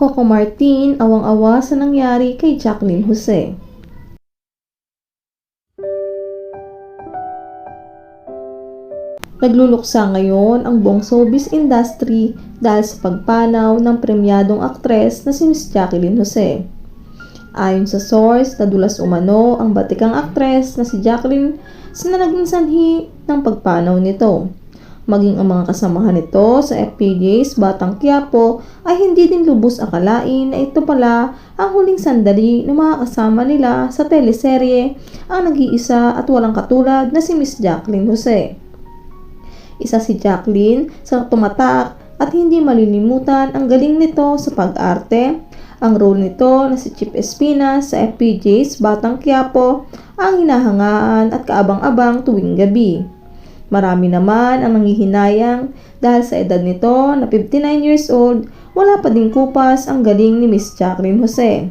Coco Martin awang-awa sa nangyari kay Jacqueline Jose. Nagluluksa ngayon ang buong showbiz industry dahil sa pagpanaw ng premyadong aktres na si Miss Jacqueline Jose. Ayon sa source, nadulas umano ang batikang aktres na si Jacqueline sa naging sanhi ng pagpanaw nito. Maging ang mga kasamahan nito sa FPJ's Batang Quiapo ay hindi din lubos akalain na ito pala ang huling sandali ng mga kasama nila sa teleserye ang nag-iisa at walang katulad na si Miss Jacqueline Jose. Isa si Jacqueline sa tumatak at hindi malilimutan ang galing nito sa pag-arte. Ang role nito na si Chip Espina sa FPJ's Batang Quiapo ang hinahangaan at kaabang-abang tuwing gabi. Marami naman ang nangihinayang dahil sa edad nito na 59 years old, wala pa din kupas ang galing ni Miss Jacqueline Jose.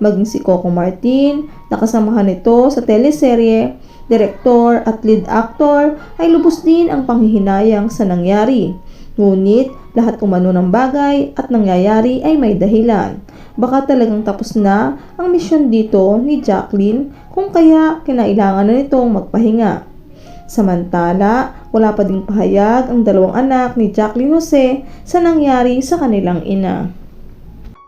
Maging si Coco Martin, nakasamahan nito sa teleserye, direktor at lead actor ay lubos din ang panghihinayang sa nangyari. Ngunit lahat umano ng bagay at nangyayari ay may dahilan. Baka talagang tapos na ang misyon dito ni Jacqueline kung kaya kinailangan na nitong magpahinga. Samantala, wala pa ding pahayag ang dalawang anak ni Jacqueline Jose sa nangyari sa kanilang ina.